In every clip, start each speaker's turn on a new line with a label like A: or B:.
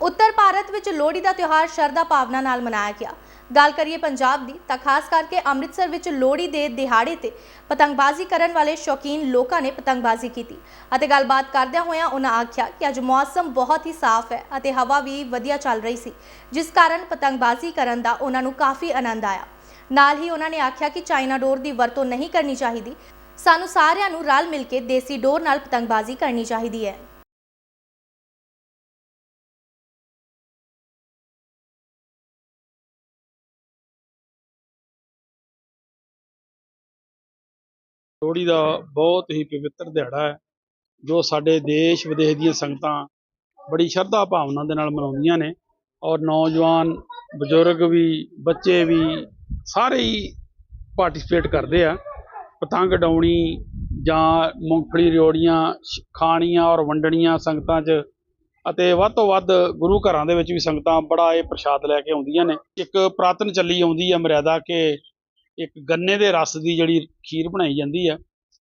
A: ਉੱਤਰ ਭਾਰਤ ਵਿੱਚ ਲੋਹੜੀ ਦਾ ਤਿਉਹਾਰ ਸ਼ਰਧਾ ਭਾਵਨਾ ਨਾਲ ਮਨਾਇਆ ਗਿਆ। ਗੱਲ ਕਰੀਏ ਪੰਜਾਬ ਦੀ, ਤਾਂ ਖਾਸ ਕਰਕੇ ਅੰਮ੍ਰਿਤਸਰ ਵਿੱਚ ਲੋਹੜੀ ਦੇ ਦਿਹਾੜੇ ਤੇ ਪਤੰਗਬਾਜ਼ੀ ਕਰਨ ਵਾਲੇ ਸ਼ੌਕੀਨ ਲੋਕਾਂ ਨੇ ਪਤੰਗਬਾਜ਼ੀ ਕੀਤੀ ਅਤੇ ਗੱਲਬਾਤ ਕਰਦਿਆਂ ਹੋਇਆਂ ਉਹਨਾਂ ਆਖਿਆ ਕਿ ਅੱਜ ਮੌਸਮ ਬਹੁਤ ਹੀ ਸਾਫ਼ ਹੈ ਅਤੇ ਹਵਾ ਵੀ ਵਧੀਆ ਚੱਲ ਰਹੀ ਸੀ, ਜਿਸ ਕਾਰਨ ਪਤੰਗਬਾਜ਼ੀ ਕਰਨ ਦਾ ਉਹਨਾਂ ਨੂੰ ਕਾਫੀ ਆਨੰਦ ਆਇਆ। ਨਾਲ ਹੀ ਉਹਨਾਂ ਨੇ ਆਖਿਆ ਕਿ ਚਾਈਨਾ ਡੋਰ ਦੀ ਵਰਤੋਂ ਨਹੀਂ ਕਰਨੀ ਚਾਹੀਦੀ। ਸਾਨੂੰ ਸਾਰਿਆਂ ਨੂੰ ਰਲ ਮਿਲ ਕੇ ਦੇਸੀ ਡੋਰ ਨਾਲ ਪਤੰਗਬਾਜ਼ੀ ਕਰਨੀ ਚਾਹੀਦੀ ਹੈ।
B: ਲੋਹੜੀ ਦਾ ਬਹੁਤ ਹੀ ਪਵਿੱਤਰ ਦਿਹਾੜਾ ਹੈ, ਜੋ ਸਾਡੇ ਦੇਸ਼ ਵਿਦੇਸ਼ ਦੀਆਂ ਸੰਗਤਾਂ ਬੜੀ ਸ਼ਰਧਾ ਭਾਵਨਾ ਦੇ ਨਾਲ ਮਨਾਉਂਦੀਆਂ ਨੇ ਔਰ ਨੌਜਵਾਨ, ਬਜ਼ੁਰਗ ਵੀ, ਬੱਚੇ ਵੀ ਸਾਰੇ ਹੀ ਪਾਰਟਿਸਿਪੇਟ ਕਰਦੇ ਆ। ਪਤੰਗ ਡਾਉਣੀ ਜਾਂ ਮੂੰਗਫਲੀ ਰਿਓੜੀਆਂ, ਸ਼- ਖਾਣੀਆਂ ਔਰ ਵੰਡਣੀਆਂ ਸੰਗਤਾਂ 'ਚ ਅਤੇ ਵੱਧ ਤੋਂ ਵੱਧ ਗੁਰੂ ਘਰਾਂ ਦੇ ਵਿੱਚ ਵੀ ਸੰਗਤਾਂ ਬੜਾ ਇਹ ਪ੍ਰਸ਼ਾਦ ਲੈ ਕੇ ਆਉਂਦੀਆਂ ਨੇ। ਇੱਕ ਪ੍ਰਾਤਨ ਚੱਲੀ ਆਉਂਦੀ ਹੈ ਮਰਿਆਦਾ ਕਿ ਇੱਕ ਗੰਨੇ ਦੇ ਰਸ ਦੀ ਜਿਹੜੀ ਖੀਰ ਬਣਾਈ ਜਾਂਦੀ ਆ,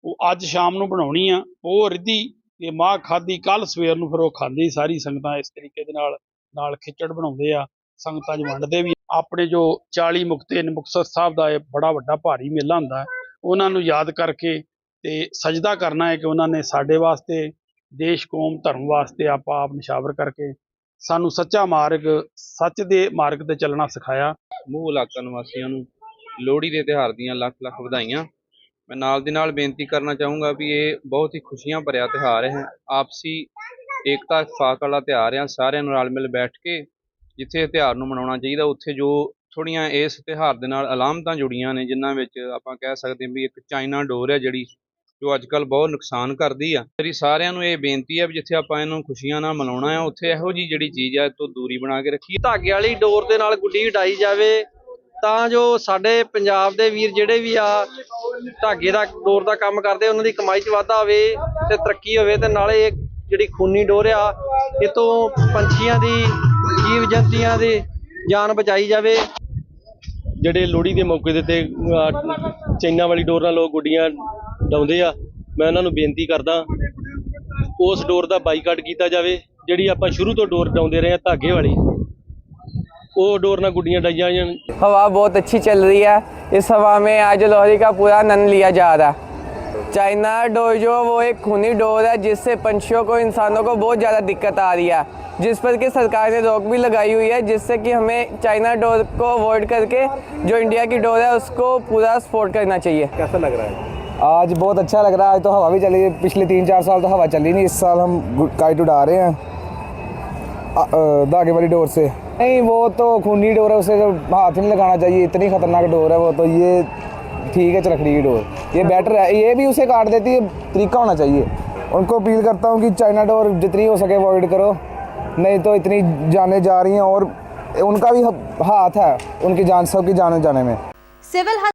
B: ਉਹ ਅੱਜ ਸ਼ਾਮ ਨੂੰ ਬਣਾਉਣੀ ਆ, ਉਹ ਰਿੱਧੀ ਤੇ ਮਾਂ ਖਾਦੀ ਕੱਲ ਸਵੇਰ ਨੂੰ ਫਿਰ ਉਹ ਖਾਂਦੀ ਸਾਰੀ ਸੰਗਤਾਂ ਇਸ ਤਰੀਕੇ ਦੇ ਨਾਲ ਨਾਲ ਖਿਚੜ ਬਣਾਉਂਦੇ ਆ, ਸੰਗਤਾਂ 'ਚ ਵੰਡਦੇ ਵੀ ਆਪਣੇ ਜੋ 40 ਮੁਕਤੇ ਨੇ ਮੁਕਤਸਰ ਸਾਹਿਬ ਦਾ ਇਹ ਬੜਾ ਵੱਡਾ ਭਾਰੀ ਮੇਲਾ ਹੁੰਦਾ, ਉਹਨਾਂ ਨੂੰ ਯਾਦ ਕਰਕੇ ਤੇ ਸਜਦਾ ਕਰਨਾ ਹੈ ਕਿ ਉਹਨਾਂ ਨੇ ਸਾਡੇ ਵਾਸਤੇ, ਦੇਸ਼, ਕੌਮ, ਧਰਮ ਵਾਸਤੇ ਆਪਾਂ ਆਪ ਨਿਸ਼ਾਵਰ ਕਰਕੇ ਸਾਨੂੰ ਸੱਚਾ ਮਾਰਗ, ਸੱਚ ਦੇ ਮਾਰਗ ਤੇ ਚੱਲਣਾ ਸਿਖਾਇਆ।
C: ਮੂਹ ਇਲਾਕਾ ਨਿਵਾਸੀਆਂ ਨੂੰ ਲੋਹੜੀ ਦੇ ਤਿਉਹਾਰ ਦੀਆਂ ਲੱਖ ਲੱਖ ਵਧਾਈਆਂ। ਮੈਂ ਨਾਲ ਦੀ ਨਾਲ ਬੇਨਤੀ ਕਰਨਾ ਚਾਹੂੰਗਾ ਵੀ ਇਹ ਬਹੁਤ ਹੀ ਖੁਸ਼ੀਆਂ ਭਰਿਆ ਤਿਉਹਾਰ ਹੈ। ਆਪਸੀ ਏਕਤਾ ਇਤਫਾਕ ਵਾਲਾ ਤਿਉਹਾਰ ਆ ਸਾਰਿਆਂ ਨੂੰ ਰਲ ਮਿਲ ਬੈਠ ਕੇ ਜਿੱਥੇ ਇਹ ਤਿਉਹਾਰ ਨੂੰ ਮਨਾਉਣਾ ਚਾਹੀਦਾ, ਉੱਥੇ ਜੋ ਥੋੜੀਆਂ ਇਸ ਤਿਉਹਾਰ ਦੇ ਨਾਲ ਅਲਾਮਤਾਂ ਜੁੜੀਆਂ ਨੇ, ਜਿਨ੍ਹਾਂ ਵਿੱਚ ਆਪਾਂ ਕਹਿ ਸਕਦੇ ਹਾਂ ਵੀ ਇੱਕ ਚਾਈਨਾ ਡੋਰ ਹੈ, ਜਿਹੜੀ ਜੋ ਅੱਜ ਕੱਲ ਬਹੁਤ ਨੁਕਸਾਨ ਕਰਦੀ ਆ। ਮੇਰੀ ਸਾਰਿਆਂ ਨੂੰ ਇਹ ਬੇਨਤੀ ਆ ਵੀ ਜਿੱਥੇ ਆਪਾਂ ਇਹਨੂੰ ਖੁਸ਼ੀਆਂ ਨਾਲ ਮਨਾਉਣਾ ਆ, ਉੱਥੇ ਇਹੋ ਜੀ ਜਿਹੜੀ ਚੀਜ਼ ਆ ਤੋਂ ਦੂਰੀ ਬਣਾ ਕੇ ਰੱਖੀ
D: ਧਾਗੇ ਵਾਲੀ ਡੋਰ ਦੇ ਨਾਲ ਗੁੱਡੀ ਉਡਾਈ ਜਾਵੇ ਤਾਂ ਜੋ ਸਾਡੇ ਪੰਜਾਬ ਦੇ ਵੀਰ ਜਿਹੜੇ ਵੀ ਆ ਧਾਗੇ ਦਾ ਡੋਰ ਦਾ ਕੰਮ ਕਰਦੇ ਉਹਨਾਂ ਦੀ ਕਮਾਈ 'ਚ ਵਾਧਾ ਹੋਵੇ ਤੇ ਤਰੱਕੀ ਹੋਵੇ ਤੇ ਨਾਲੇ ਇਹ ਜਿਹੜੀ ਖੂਨੀ ਡੋਰ ਆ ਇਹ ਤੋਂ ਪੰਛੀਆਂ ਦੀ ਜੀਵ ਜੰਤੀਆਂ ਦੀ ਜਾਨ ਬਚਾਈ ਜਾਵੇ।
E: ਜਿਹੜੇ ਲੋਹੜੀ ਦੇ ਮੌਕੇ ਦੇ ਤੇ ਅਹ, ਵਾਲੀ ਡੋਰ ਨਾਲ ਲੋਕ ਗੁੱਡੀਆਂ ਡਾਉਂਦੇ ਆ ਮੈਂ ਉਹਨਾਂ ਨੂੰ ਬੇਨਤੀ ਕਰਦਾ ਉਸ ਡੋਰ ਦਾ ਬਾਈਕਾਟ ਕੀਤਾ ਜਾਵੇ ਜਿਹੜੀ ਆਪਾਂ ਸ਼ੁਰੂ ਤੋਂ ਡੋਰ ਡਾਉਂਦੇ ਰਹੇ ਆ ਧਾਗੇ ਵਾਲੀ। वो डोर ना गुड्डियाँ जा
F: हवा बहुत अच्छी चल रही है इस हवा में आज लोहरी का पूरा आनंद लिया जा रहा है चाइना डोर जो वो एक खूनी डोर है जिससे पंछियों को इंसानों को बहुत ज़्यादा दिक्कत आ रही है जिस पर कि सरकार ने रोक भी लगाई हुई है जिससे कि हमें चाइना डोर को अवॉइड करके जो इंडिया की डोर है उसको पूरा सपोर्ट करना चाहिए कैसा लग रहा है?
G: आज बहुत अच्छा लग रहा है। आज तो हवा भी चली पिछले तीन चार साल तो हवा चली नहीं। इस साल हम काइट उड़ा रहे हैं। धागे वाली डोर से। नहीं, वो तो खूनी डोर है, उसे जब हाथ नहीं लगाना चाहिए, इतनी खतरनाक डोर है वो तो ये ठीक है चरखड़ी की डोर। ये बेटर है, ये भी उसे काट देती है, तरीका होना चाहिए। उनको अपील करता हूँ कि चाइना डोर जितनी हो सके अवॉइड करो, नहीं तो इतनी जाने जा रही हैं और उनका भी हाथ है, उनकी जान, सबकी जाने जाने में।
A: सिविल